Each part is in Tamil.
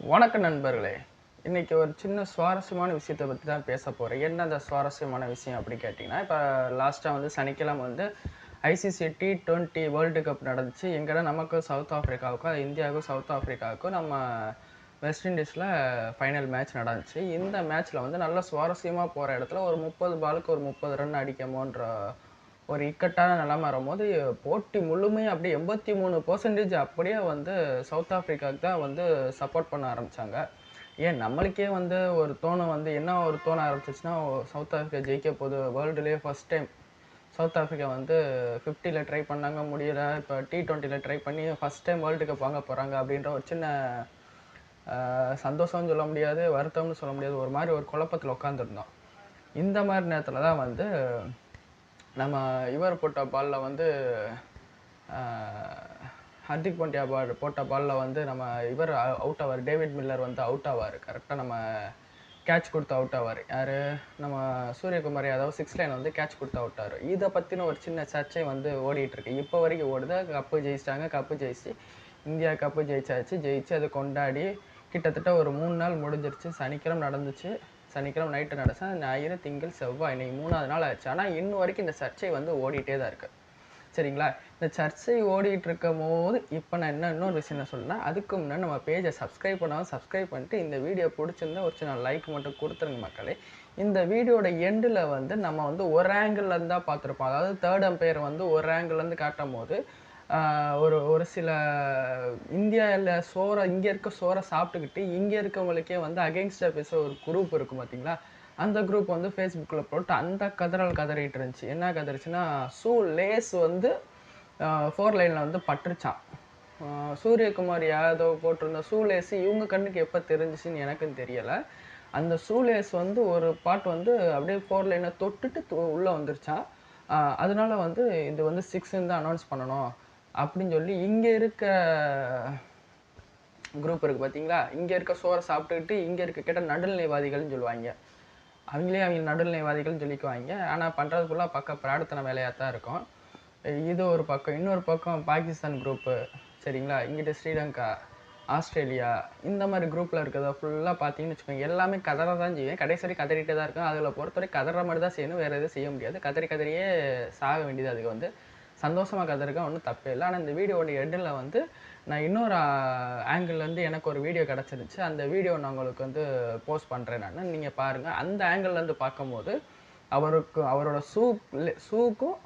வணக்கம் நண்பர்களே இன்றைக்கி ஒரு சின்ன சுவாரஸ்யமான விஷயத்தை பற்றி தான் பேச போகிறேன் என்ன அந்த சுவாரஸ்யமான விஷயம் அப்படி கேட்டிங்கன்னா இப்போ லாஸ்ட்டாக வந்து சனிக்கிழமை வந்து ICC T twenty world cup நடந்துச்சு. எங்கடா நமக்கும் சவுத் ஆஃப்ரிக்காவுக்கும் இந்தியாவுக்கும் சவுத் ஆஃப்ரிக்காவுக்கும் நம்ம வெஸ்ட் இண்டீஸில் ஃபைனல் மேட்ச் நடந்துச்சு. இந்த மேட்ச்சில் வந்து நல்ல சுவாரஸ்யமாக போகிற இடத்துல ஒரு முப்பது பாலுக்கு ஒரு முப்பது ரன் அடிக்கமோன்ற ஒரு இக்கட்டான நிலைமை வரும்போது போட்டி முழுமையாக அப்படியே எண்பத்தி மூணு பர்சன்டேஜ் அப்படியே வந்து சவுத் ஆஃப்ரிக்காவுக்கு தான் வந்து சப்போர்ட் பண்ண ஆரம்பித்தாங்க ஏன்? நம்மளுக்கே வந்து ஒரு தோணம் வந்து என்ன ஒரு தோண ஆரம்பிச்சிச்சுன்னா சவுத் ஆஃப்ரிக்கா ஜெயிக்க போகுது வேர்ல்டுலேயே ஃபஸ்ட் டைம் சவுத் ஆஃப்ரிக்கா வந்து ஃபிஃப்டியில் ட்ரை பண்ணாங்க முடியல. இப்போ டி டுவெண்ட்டியில் ட்ரை பண்ணி ஃபஸ்ட் டைம் வேர்ல்டு கப் வாங்க போகிறாங்க அப்படின்ற ஒரு சின்ன சந்தோஷம்னு சொல்ல முடியாது வருத்தம்னு சொல்ல முடியாது. ஒரு மாதிரி ஒரு குழப்பத்தில் உட்காந்துருந்தோம் இந்த மாதிரி நேரத்தில் தான் வந்து நம்ம இவர் போட்ட பாலில் வந்து ஹர்திக் பாண்டியா பால் போட்ட பாலில் வந்து நம்ம இவர் அவுட் ஆவார். டேவிட் மில்லர் வந்து அவுட் ஆவார். கரெக்டாக நம்ம கேட்ச் கொடுத்து அவுட் ஆவார். யார்? நம்ம சூரியகுமார் யாதவ் சிக்ஸ் லைன் வந்து கேட்ச் கொடுத்து அவுட் ஆவார் இதை பற்றின ஒரு சின்ன சர்ச்சை வந்து ஓடிட்டுருக்கு இப்போ வரைக்கும் ஓடுது. கப்பு ஜெயிச்சிட்டாங்க. கப்பு ஜெயிச்சு இந்தியா கப்பு ஜெயிச்சாச்சு. ஜெயிச்சு அதை கொண்டாடி கிட்டத்தட்ட ஒரு மூணு நாள் முடிஞ்சிருச்சு. சனிக்கிழமை நடந்துச்சு. சனிக்கிழமை நைட்டு நடத்த ஞாயிறு திங்கள் செவ்வாய் இன்னைக்கு மூணாவது நாள் ஆச்சு. ஆனால் இன்னும் வரைக்கும் இந்த சர்ச்சை வந்து ஓடிட்டே தான் இருக்கு. சரிங்களா? இந்த சர்ச்சை ஓடிட்டு இருக்கும் போது இப்போ நான் என்ன இன்னொரு விஷயம் என்ன அதுக்கு முன்னாடி நம்ம பேஜை சப்ஸ்கிரைப் பண்ணாமல் சப்ஸ்கிரைப் பண்ணிட்டு இந்த வீடியோ பிடிச்சிருந்தா ஒரு சின்ன லைக் மட்டும் கொடுத்துருங்க மக்களே. இந்த வீடியோட எண்டில் வந்து நம்ம வந்து ஒரு ஆங்கிள்லேருந்து தான் பார்த்துருப்போம். அதாவது தேர்ட் அம்பையர் வந்து ஒரு ஆங்கிள்லேருந்து காட்டும் போது ஒரு ஒரு சில இந்தியாவில் சோறை இங்கே இருக்க சோறை சாப்பிட்டுக்கிட்டு இங்கே இருக்கவங்களுக்கே வந்து அகெயின்ஸ்டாக பேச ஒரு குரூப் இருக்கும் பார்த்தீங்களா அந்த குரூப் வந்து ஃபேஸ்புக்கில் போட்டு அந்த கதறல் கதறிட்டு இருந்துச்சு. என்ன கதறிச்சுன்னா சூ லேஸ் வந்து ஃபோர் லைனில் வந்து பட்டுருச்சான் சூரியகுமார் யாதவ் போட்டிருந்த ஷூலேஸ் இவங்க கண்ணுக்கு எப்போ தெரிஞ்சிச்சின்னு எனக்கும் தெரியலை. அந்த ஷூலேஸ் வந்து ஒரு பாட் வந்து அப்படியே ஃபோர் லைனை தொட்டுட்டு து- வந்துருச்சான் அதனால வந்து இது வந்து சிக்ஸ்ன்னு தான் அனௌன்ஸ் பண்ணணும். அப்படின்னு சொல்லி இங்கே இருக்க குரூப் இருக்குது பார்த்தீங்களா இங்கே இருக்க சோறை சாப்பிட்டுக்கிட்டு இங்கே இருக்க கேட்ட நடுநிலைவாதிகள்னு சொல்லுவாங்க. அவங்களே அவங்க நடுநிலைவாதிகள்னு சொல்லிக்குவாங்க. ஆனால் பண்ணுறது ஃபுல்லாக பக்கம் பிராடத்தன வேலையாக தான் இருக்கும். இது ஒரு பக்கம். இன்னொரு பக்கம் பாகிஸ்தான் குரூப்பு சரிங்களா? இங்கிட்ட ஸ்ரீலங்கா ஆஸ்திரேலியா இந்த மாதிரி குரூப்பில் இருக்கிறத ஃபுல்லாக பார்த்தீங்கன்னு வச்சுக்கோங்க. எல்லாமே கதற தான் செய்வேன் கடைசி வரைக்கும் கதறிட்டே தான் இருக்கும். அதில் பொறுத்தவரை கதற மாதிரி தான் செய்யணும். வேறு எதுவும் செய்ய முடியாது. கதறி கதறியே சாக வேண்டியது அதுக்கு வந்து. சந்தோஷமாக கதறுக்க ஒன்றும் தப்பே இல்லை. ஆனால் இந்த வீடியோட எண்டில் வந்து நான் இன்னொரு ஆங்கிள்லேருந்து எனக்கு ஒரு வீடியோ கிடச்சிருச்சு. அந்த வீடியோ நான் உங்களுக்கு வந்து போஸ்ட் பண்ணுறேன் நான். நீங்கள் பாருங்கள் அந்த ஆங்கிள்லேருந்து பார்க்கும்போது அவருக்கு அவரோட ஷூ ஷூக்கும்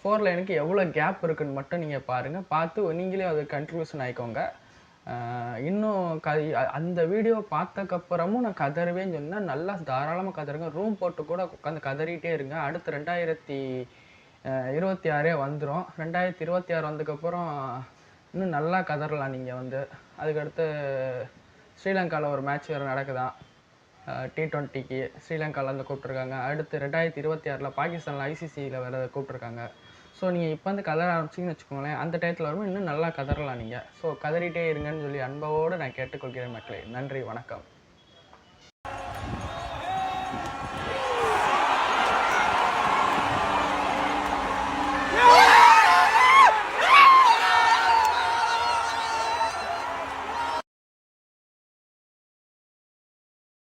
ஃபோர் லைனுக்கு எவ்வளோ கேப் இருக்குன்னு மட்டும் நீங்கள் பாருங்கள் பார்த்து நீங்களே அது கன்ட்ரிபியூஷன் ஆயிக்கோங்க. இன்னும் க அந்த வீடியோ பார்த்தக்கப்புறமும் நான் கதறுவேன்னு சொன்னால் நல்லா தாராளமாக கதறுங்க. ரூம் போட்டு கூட உட்காந்து கதறிட்டே இருங்க. அடுத்து ரெண்டாயிரத்தி இருபத்தி ஆறே வந்துடும் ரெண்டாயிரத்தி இருபத்தி ஆறு வந்ததுக்கப்புறம் இன்னும் நல்லா கதறலாம் நீங்கள் வந்து. அதுக்கடுத்து ஸ்ரீலங்காவில் ஒரு மேட்ச் வேறு நடக்குதான் டி ட்வெண்ட்டிக்கு ஸ்ரீலங்காவிலேருந்து கூப்பிட்ருக்காங்க அடுத்து ரெண்டாயிரத்தி இருபத்தி ஆறில் பாகிஸ்தானில் ஐசிசியில் வேறு கூப்பிட்ருக்காங்க ஸோ நீங்கள் இப்போ வந்து கதற ஆரம்பிச்சிங்கன்னு வச்சுக்கோங்களேன் அந்த டயத்தில் வரும்போது இன்னும் நல்லா கதறலாம் நீங்கள் ஸோ கதறிட்டே இருங்கன்னு சொல்லி அன்போடு நான் கேட்டுக்கொள்கிறேன் மக்களே. நன்றி வணக்கம்.